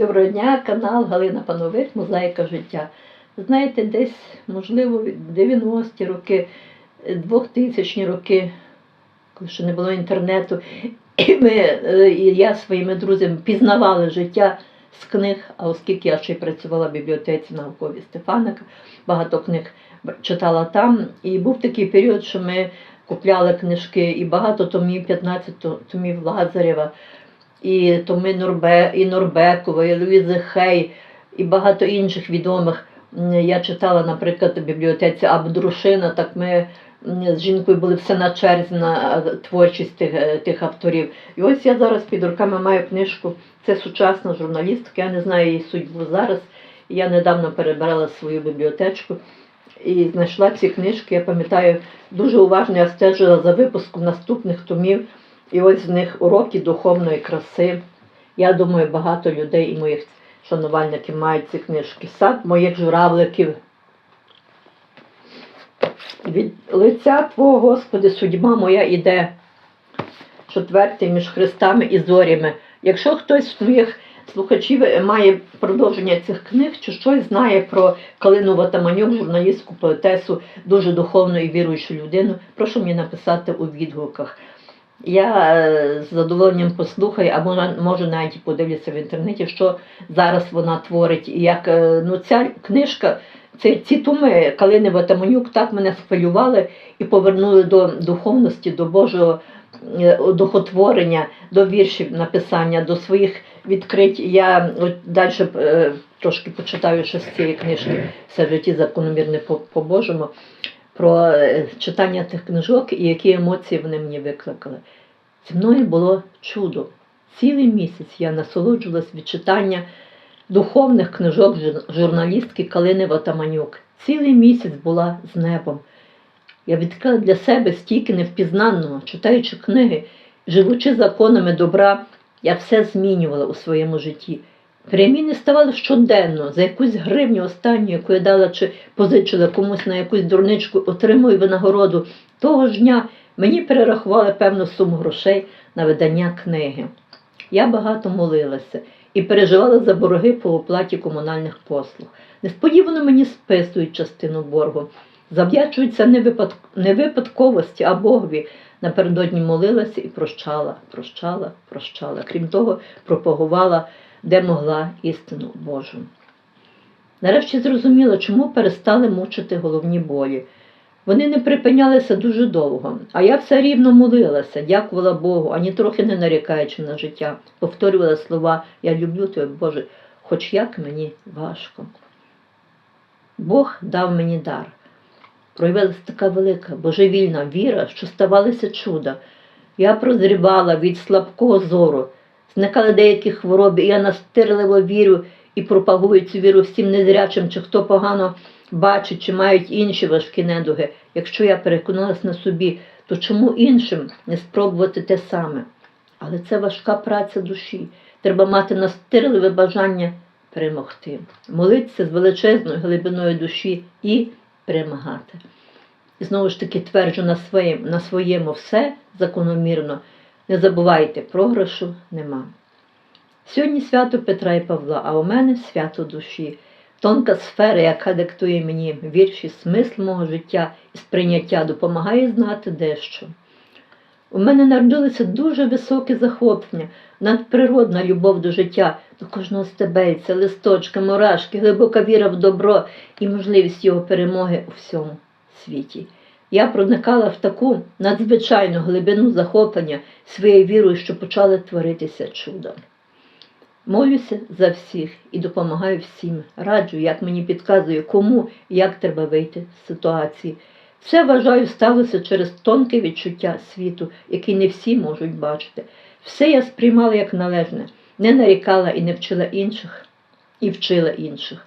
Доброго дня, канал Галина Панових, Мозаїка життя. Знаєте, десь, можливо, 90-ті роки, 2000-ті роки, коли ще не було інтернету, і ми, е, і я своїми друзями пізнавали життя з книг, а оскільки я ще й працювала в бібліотеці науковій Стефаника, багато книг читала там. І був такий період, що ми купляли книжки і багато томів, 15 томів Лазарєва і Томи Норбе, і Норбекова, і Луїзи Хей, і багато інших відомих. Я читала, наприклад, в бібліотеці Абдрушина, так ми з жінкою були все на черзі на е, творчість тих, е, тих авторів. І ось я зараз під руками маю книжку. Це сучасна журналістка, я не знаю її судьбу зараз. Я недавно перебирала свою бібліотечку і знайшла ці книжки. Я пам'ятаю, дуже уважно я стежила за випуском наступних томів. І ось в них уроки духовної краси. Я думаю, багато людей і моїх шанувальників мають ці книжки. Сад моїх журавликів. Від лиця Твого, Господи, судьба моя іде. Четвертий між Христами і зорями. Якщо хтось з твоїх слухачів має продовження цих книг, чи щось знає про Калину Ватаманюк, журналістку, поетесу, дуже духовну і віруючу людину, прошу мені написати у відгуках. Я е, з задоволенням послухаю, а може, може навіть і подивлюся в інтернеті, що зараз вона творить. І як е, ну, ця книжка, ці, ці туми Калини Ватаманюк так мене схвилювали і повернули до духовності, до Божого е, духотворення, до віршів написання, до своїх відкрить. Я от далі трошки почитаю ще з цієї книжки все в житті закономірне по, по про е, читання тих книжок і які емоції вони мені викликали. Зі мною було чудо. Цілий місяць я насолоджувалась від читання духовних книжок журналістки Калини Ватаманюк. Цілий місяць була з небом. Я відкрила для себе стільки невпізнанного, читаючи книги, живучи законами добра, я все змінювала у своєму житті. Переміни ставали щоденно, за якусь гривню останню, яку я дала чи позичила комусь на якусь дурничку, отримую винагороду. Того ж дня мені перерахували певну суму грошей на видання книги. Я багато молилася і переживала за борги по оплаті комунальних послуг. Несподівано мені списують частину боргу. Завдячуються не, не випадковості, а Богові. Напередодні молилася і прощала, прощала, прощала. Крім того, пропагувала де могла істину Божу. Нарешті зрозуміла, чому перестали мучити головні болі. Вони не припинялися дуже довго, а я все рівно молилася, дякувала Богу, ані трохи не нарікаючи на життя, повторювала слова Я люблю тебе, Боже, хоч як мені важко. Бог дав мені дар. Проявилася така велика божевільна віра, що ставалися чуда. Я прозрівала від слабкого зору, зникали деякі хвороби, і я настирливо вірю і пропагую цю віру всім незрячим, чи хто погано бачить, чи мають інші важкі недуги. Якщо я переконалась на собі, то чому іншим не спробувати те саме? Але це важка праця душі. Треба мати настирливе бажання перемогти, молитися з величезною глибиною душі і перемагати. І знову ж таки тверджу на своєму, на своєму все закономірно. Не забувайте, програшу нема. Сьогодні свято Петра і Павла, а у мене свято душі, тонка сфера, яка диктує мені вірші, смисл мого життя і сприйняття, допомагає знати дещо. У мене народилося дуже високе захоплення, надприродна любов до життя, до кожного стебельця, листочка, мурашки, глибока віра в добро і можливість його перемоги у всьому світі. Я проникала в таку надзвичайну глибину захоплення своєю вірою, що почали творитися чудо. Молюся за всіх і допомагаю всім, раджу, як мені підказує, кому і як треба вийти з ситуації. Все вважаю сталося через тонке відчуття світу, який не всі можуть бачити. Все я сприймала як належне, не нарікала і не вчила інших, і вчила інших.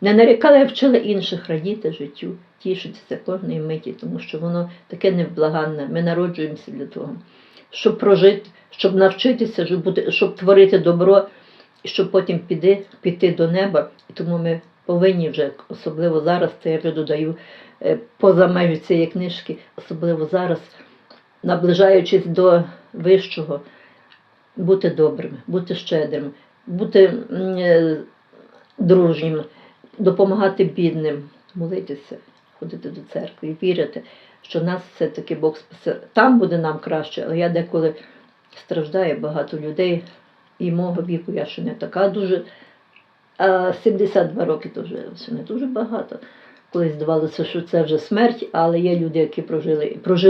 Не нарікала і вчила інших радіти життю, тішитися кожної миті, тому що воно таке невблаганне. Ми народжуємося для того, щоб прожити, щоб навчитися, щоб, бути, щоб творити добро, і щоб потім піди, піти до неба. І тому ми повинні вже, особливо зараз, це я вже додаю поза межі цієї книжки, особливо зараз, наближаючись до вищого, бути добрими, бути щедрими, бути е, дружнім, допомагати бідним, молитися, ходити до церкви і вірити, що нас все-таки Бог спасе. Там буде нам краще, але я деколи страждаю багато людей, і мого віку я ще не така дуже. А 72 роки то вже ще не дуже багато. Колись здавалося, що це вже смерть, але є люди, які прожили, проживають.